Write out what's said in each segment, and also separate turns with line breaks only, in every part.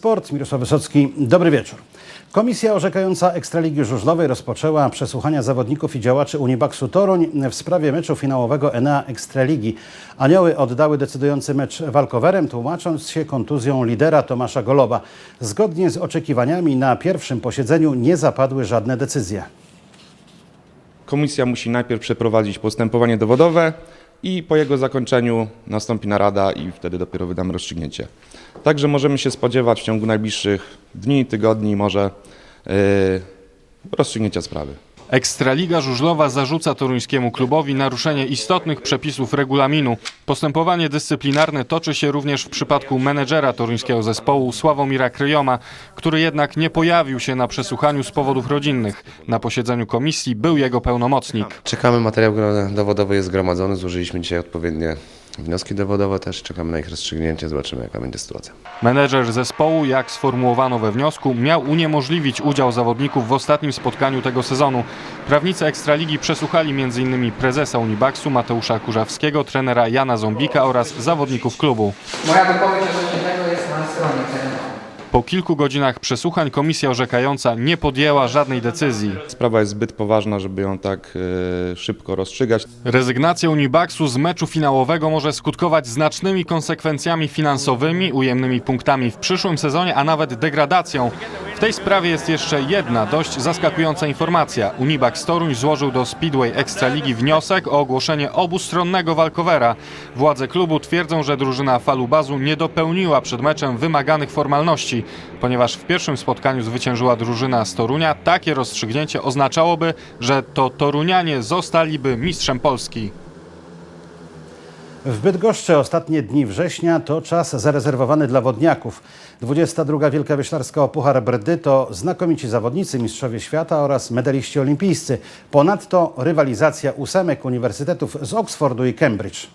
Sport, Mirosław Wysocki, dobry wieczór. Komisja orzekająca Ekstraligi Żużlowej rozpoczęła przesłuchania zawodników i działaczy Unibaksu Toruń w sprawie meczu finałowego Enea Ekstraligi. Anioły oddały decydujący mecz walkowerem, tłumacząc się kontuzją lidera Tomasza Goloba. Zgodnie z oczekiwaniami na pierwszym posiedzeniu nie zapadły żadne decyzje.
Komisja musi najpierw przeprowadzić postępowanie dowodowe i po jego zakończeniu nastąpi narada i wtedy dopiero wydamy rozstrzygnięcie. Także możemy się spodziewać w ciągu najbliższych dni, tygodni może yy, rozstrzygnięcia sprawy.
Ekstraliga Żużlowa zarzuca toruńskiemu klubowi naruszenie istotnych przepisów regulaminu. Postępowanie dyscyplinarne toczy się również w przypadku menedżera toruńskiego zespołu Sławomira Kryjoma, który jednak nie pojawił się na przesłuchaniu z powodów rodzinnych. Na posiedzeniu komisji był jego pełnomocnik.
Czekamy, materiał dowodowy jest zgromadzony, złożyliśmy dzisiaj odpowiednie wnioski dowodowe też, czekamy na ich rozstrzygnięcie, zobaczymy jaka będzie sytuacja.
Menedżer zespołu, jak sformułowano we wniosku, miał uniemożliwić udział zawodników w ostatnim spotkaniu tego sezonu. Prawnicy Ekstraligi przesłuchali m.in. prezesa Unibaksu Mateusza Kurzawskiego, trenera Jana Zombika oraz zawodników klubu.
Moja wypowiedź odnośnie tego jest na stronie terenowej.
Po kilku godzinach przesłuchań komisja orzekająca nie podjęła żadnej decyzji.
Sprawa jest zbyt poważna, żeby ją tak yy, szybko rozstrzygać.
Rezygnacja Unibaksu z meczu finałowego może skutkować znacznymi konsekwencjami finansowymi, ujemnymi punktami w przyszłym sezonie, a nawet degradacją. W tej sprawie jest jeszcze jedna dość zaskakująca informacja. Unibax Toruń złożył do Speedway Ekstraligi wniosek o ogłoszenie obustronnego walkowera. Władze klubu twierdzą, że drużyna Falubazu nie dopełniła przed meczem wymaganych formalności. Ponieważ w pierwszym spotkaniu zwyciężyła drużyna z Torunia, takie rozstrzygnięcie oznaczałoby, że to Torunianie zostaliby mistrzem Polski.
W Bydgoszczy ostatnie dni września to czas zarezerwowany dla wodniaków. 22. Wielka Wyślarska Puchar Brdy to znakomici zawodnicy, mistrzowie świata oraz medaliści olimpijscy. Ponadto rywalizacja ósemek uniwersytetów z Oxfordu i Cambridge.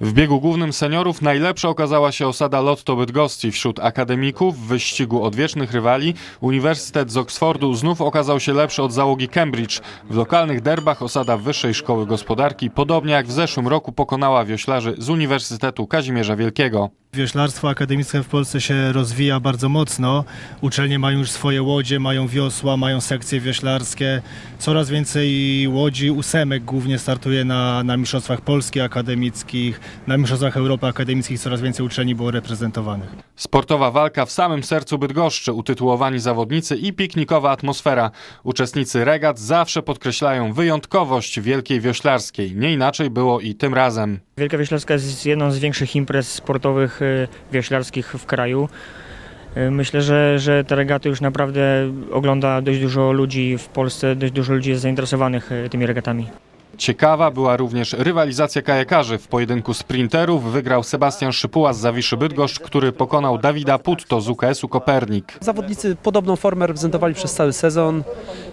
W biegu głównym seniorów najlepsza okazała się osada Lotto Bydgoszczy wśród akademików w wyścigu odwiecznych rywali. Uniwersytet z Oxfordu znów okazał się lepszy od załogi Cambridge. W lokalnych derbach osada Wyższej Szkoły Gospodarki, podobnie jak w zeszłym roku, pokonała wioślarzy z Uniwersytetu Kazimierza Wielkiego.
Wioślarstwo akademickie w Polsce się rozwija bardzo mocno. Uczelnie mają już swoje łodzie, mają wiosła, mają sekcje wioślarskie. Coraz więcej łodzi, ósemek głównie startuje na, na Mistrzostwach Polski akademickich, na Mistrzostwach Europy akademickich coraz więcej uczelni było reprezentowanych.
Sportowa walka w samym sercu Bydgoszczy, utytułowani zawodnicy i piknikowa atmosfera. Uczestnicy regat zawsze podkreślają wyjątkowość wielkiej wioślarskiej. Nie inaczej było i tym razem.
Wielka Wioślarska jest jedną z większych imprez sportowych y, wioślarskich w kraju. Y, Myślę, że, że te regaty już naprawdę ogląda dość dużo ludzi w Polsce, dość dużo ludzi jest zainteresowanych y, tymi regatami.
Ciekawa była również rywalizacja kajakarzy. W pojedynku sprinterów wygrał Sebastian Szypuła z Zawiszy Bydgoszcz, który pokonał Dawida Putto z UKS-u Kopernik.
Zawodnicy podobną formę reprezentowali przez cały sezon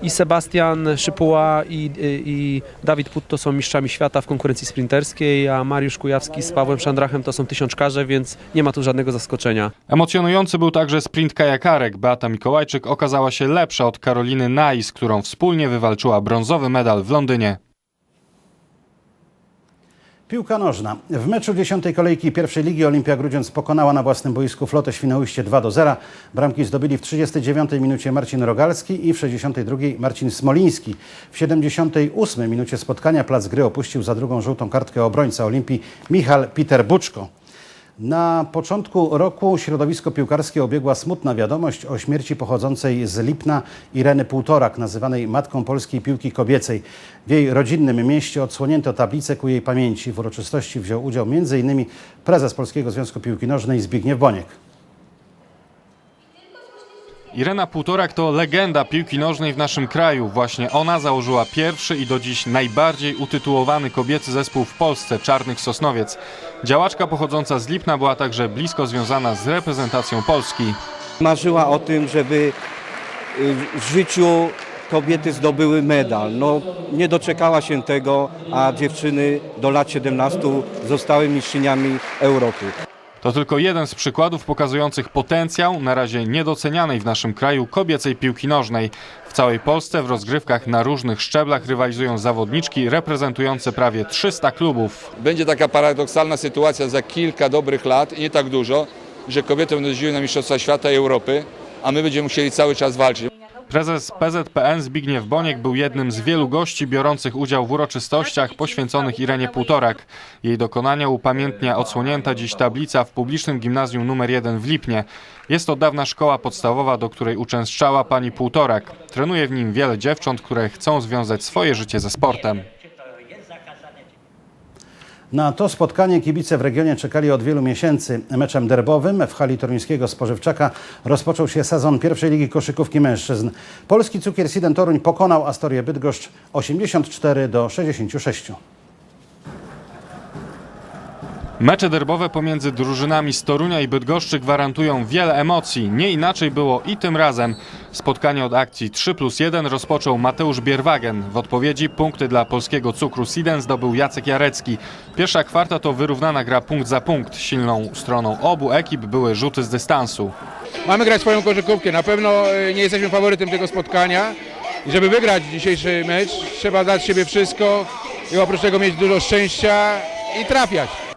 i Sebastian Szypuła i, i, Dawid Putto są mistrzami świata w konkurencji sprinterskiej, a Mariusz Kujawski z Pawłem Szandrachem to są tysiączkarze, więc nie ma tu żadnego zaskoczenia.
Emocjonujący był także sprint kajakarek. Beata Mikołajczyk okazała się lepsza od Karoliny Nai, z którą wspólnie wywalczyła brązowy medal w Londynie.
Piłka nożna. W meczu dziesiątej kolejki pierwszej ligi Olimpia Grudziądz pokonała na własnym boisku flotę Świnoujście 2 do 0. Bramki zdobyli w 39 minucie Marcin Rogalski i w 62 Marcin Smoliński. W 78 minucie spotkania plac gry opuścił za drugą żółtą kartkę obrońca Olimpii Michal Peter Buczko. Na początku roku środowisko piłkarskie obiegła smutna wiadomość o śmierci pochodzącej z Lipna Ireny Półtorak, nazywanej matką polskiej piłki kobiecej. W jej rodzinnym mieście odsłonięto tablicę ku jej pamięci. W uroczystości wziął udział m.in. prezes Polskiego Związku Piłki Nożnej Zbigniew Boniek.
Irena Półtorak to legenda piłki nożnej w naszym kraju. Właśnie ona założyła pierwszy i do dziś najbardziej utytułowany kobiecy zespół w Polsce, Czarnych Sosnowiec. Działaczka pochodząca z Lipna była także blisko związana z reprezentacją Polski.
marzyła o tym, żeby y, w życiu kobiety zdobyły medal. No, nie doczekała się tego, a dziewczyny do lat 17 zostały mistrzyniami Europy.
To tylko jeden z przykładów pokazujących potencjał, na razie niedocenianej w naszym kraju, kobiecej piłki nożnej. W całej Polsce w rozgrywkach na różnych szczeblach rywalizują zawodniczki reprezentujące prawie 300 klubów.
Będzie taka paradoksalna sytuacja za kilka dobrych lat, nie tak dużo, że kobiety będą jeździły na Mistrzostwa Świata i Europy, a my będziemy musieli cały czas walczyć.
Prezes PZPN Zbigniew Boniek był jednym z wielu gości biorących udział w uroczystościach poświęconych Irenie Półtorak. Jej dokonania upamiętnia odsłonięta dziś tablica w publicznym gimnazjum nr 1 w Lipnie. Jest to dawna szkoła podstawowa, do której uczęszczała pani Półtorak. Trenuje w nim wiele dziewcząt, które chcą związać swoje życie ze sportem.
Na to spotkanie kibice w regionie czekali od wielu miesięcy. Meczem derbowym w hali toruńskiego Spożywczaka rozpoczął się sezon pierwszej ligi koszykówki mężczyzn. Polski cukier Siden Toruń pokonał Astorię Bydgoszcz 84 do 66.
Mecze derbowe pomiędzy drużynami z Torunia i Bydgoszczy gwarantują wiele emocji. Nie inaczej było i tym razem. Spotkanie od akcji 3 plus 1 rozpoczął Mateusz Bierwagen. W odpowiedzi punkty dla polskiego cukru Siden zdobył Jacek Jarecki. Pierwsza kwarta to wyrównana gra punkt za punkt. Silną stroną obu ekip były rzuty z dystansu.
Mamy grać swoją koszykówkę. Na pewno e, nie jesteśmy faworytem tego spotkania. I żeby wygrać dzisiejszy mecz, trzeba dać siebie wszystko i oprócz tego mieć dużo szczęścia i trafiać.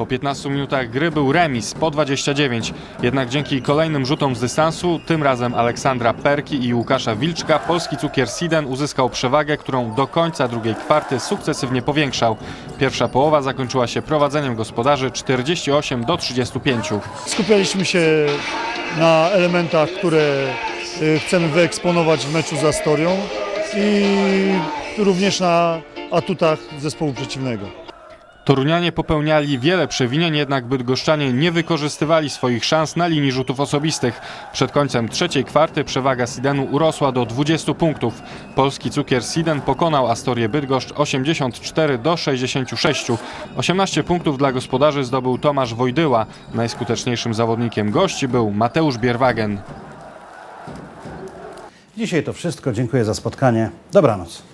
Po 15 minutach gry był remis po 29. Jednak dzięki kolejnym rzutom z dystansu, tym razem Aleksandra Perki i Łukasza Wilczka, polski cukier Siden uzyskał przewagę, którą do końca drugiej kwarty sukcesywnie powiększał. Pierwsza połowa zakończyła się prowadzeniem gospodarzy 48 do 35.
Skupialiśmy się na elementach, które y, chcemy wyeksponować w meczu z Astorią i również na atutach zespołu przeciwnego.
Torunianie popełniali wiele przewinień, jednak bydgoszczanie nie wykorzystywali swoich szans na linii rzutów osobistych. Przed końcem trzeciej kwarty przewaga Sidenu urosła do 20 punktów. Polski cukier Siden pokonał Astorię Bydgoszcz 84 do 66. 18 punktów dla gospodarzy zdobył Tomasz Wojdyła. Najskuteczniejszym zawodnikiem gości był Mateusz Bierwagen.
Dzisiaj to wszystko. Dziękuję za spotkanie. Dobranoc.